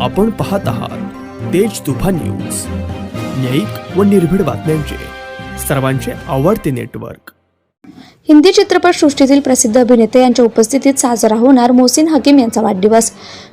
आपण पाहत आहात तेज तुफा न्यूज. न्यायिक व निर्भीड बातम्यांचे. सर्वांचे आवडते नेटवर्क. हिंदी चित्रपटसृष्टीतील प्रसिद्ध अभिनेते यांच्या उपस्थितीत साजरा होणार मोहसिन हकीम यांचा वाढदिवस.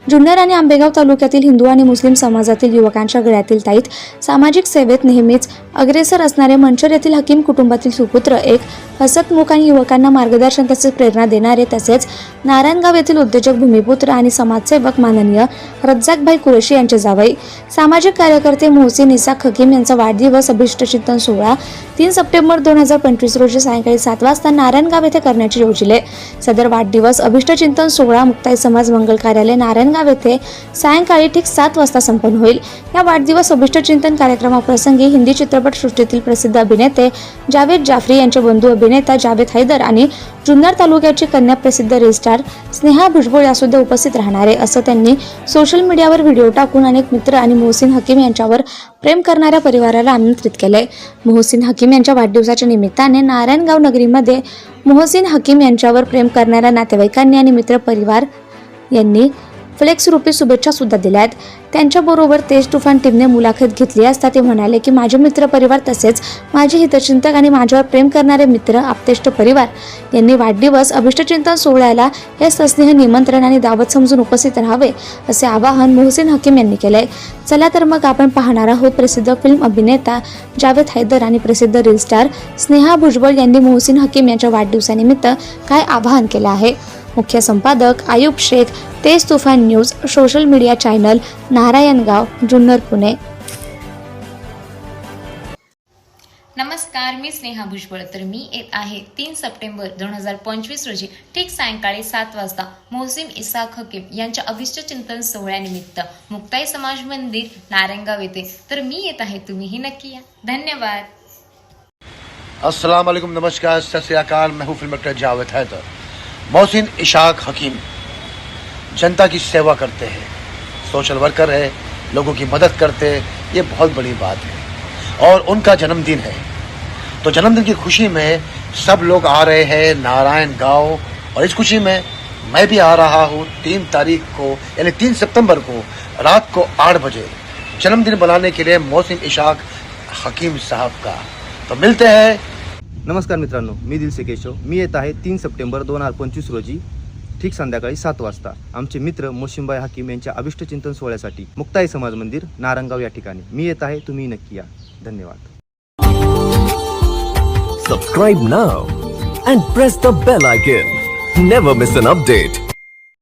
जुन्नर आणि आंबेगाव तालुक्यातील हिंदू आणि मुस्लिम समाजातील युवकांच्या गळ्यातील ताईत सामाजिक सेवेत नेहमीच अग्रेसर असणारे मंचर येथील हकीम कुटुंबातील सुपुत्र एक हसतमुख आणि युवकांना मार्गदर्शन तसेच प्रेरणा देणारे तसेच नारायणगाव येथील उद्योजक भूमिपुत्र आणि समाजसेवक माननीय रज्जाकभाई कुरेशी यांचे जावई सामाजिक कार्यकर्ते मोहसिन इसाक हकीम यांचा वाढदिवस अभिष्टचिंतन सोहळा तीन सप्टेंबर दोन हजार पंचवीस रोजी सायंकाळी सात वाजता नारायणगाव येथे करण्याचे योजले. सदर वाढदिवस अभिष्टचिंतन सोहळा मुक्ताई समाज मंगल कार्यालय नारायणगाव येथे सायंकाळी ठीक सात वाजता संपन्न होईल. या वाढदिवस अभिष्टचिंतन कार्यक्रमाप्रसंगी हिंदी चित्रपटसृष्टीतील प्रसिद्ध अभिनेते जावेद जाफरी यांचे बंधू अभिनेता जावेद हैदर आणि जुन्नर तालुक्याची कन्या प्रसिद्ध रेस्टार स्नेहा भुजबळ यासुद्धा उपस्थित राहणार आहे असं त्यांनी सोशल मीडियावर व्हिडिओ टाकून अनेक मित्र आणि मोहसिन हकीम यांच्यावर प्रेम करणाऱ्या परिवाराला आमंत्रित केलंय. मोहसिन हकीम यांच्या वाढदिवसाच्या निमित्ताने नारायणगाव नगरीमध्ये मोहसिन हकीम यांच्यावर प्रेम करणाऱ्या नातेवाईकांनी आणि मित्र परिवार यांनी फ्लेक्स रुपी शुभेच्छा सुद्धा दिल्या आहेत त्यांच्याबरोबर तेज तुफान टीमने मुलाखत घेतली असता ते म्हणाले की माझे मित्र परिवार तसेच माझे हितचिंतक आणि माझ्यावर प्रेम करणारे मित्र आपतेष्ट परिवार. यांनी वाढदिवस अभिष्टचिंतन सोहळ्याला हे सस्नेह निमंत्रण आणि दावत समजून उपस्थित राहावे असे आवाहन मोहसिन हकीम यांनी केले चला तर मग आपण पाहणार आहोत प्रसिद्ध फिल्म अभिनेता जावेद हैदर आणि प्रसिद्ध रील स्टार स्नेहा भुजबळ यांनी मोहसिन हकीम यांच्या वाढदिवसानिमित्त काय आवाहन केलं आहे. मुख्य संपादक Ayub Shaikh Tej Tufan news social media channel Narayangaon Junnar Pune. नमस्कार मी स्नेहा भुजबळ. तर मी येत आहे तीन सप्टेंबर दोन हजार पंचवीस रोजी ठीक सायंकाळी सात वाजता मोहसिम इसाक हकीम यांच्या अभिष्ट चिंतन सोहळ्यानिमित्त मुक्ताई समाज मंदिर नारायणगाव येथे. तर मी येत आहे तुम्हीही नक्की या. धन्यवाद. अस्सलाम वालेकुम नमस्कार सत श्री अकाल. मैं हूँ फिल्म एक्टर जावेद हैदर. मोहसिन इशाक हकीम जनता की सेवा करते हैं, सोशल वर्कर है, लोगों की मदद करते हैं, ये बहुत बड़ी बात है। और उनका जन्मदिन है। तो जन्मदिन की खुशी में सब लोग आ रहे हैं, नारायण गाँव, और इस खुशी में मैं भी आ रहा हूँ, तीन तारीख को, यानी तीन सितंबर को, रात को आठ बजे। जन्मदिन बनाने के लिए मोहसिन इशाक, हकीम साहब का। तो मिलते हैं। नमस्कार मित्रांनो, मी दिलसे केशव। मी आहे तीन सप्टेंबर दोन हज़ार पंचवीस रोजी ठीक संध्याकाळी सात वाजता आमचे मित्र मोशिमबाई हाकीम यांच्या अभिष्टचिंतन सोहळ्यासाठी मुक्ताई समाज मंदिर नारंगाव या ठिकाणी. मी येत आहे तुम्ही नक्की या. धन्यवाद. Subscribe now and press the bell icon never miss an update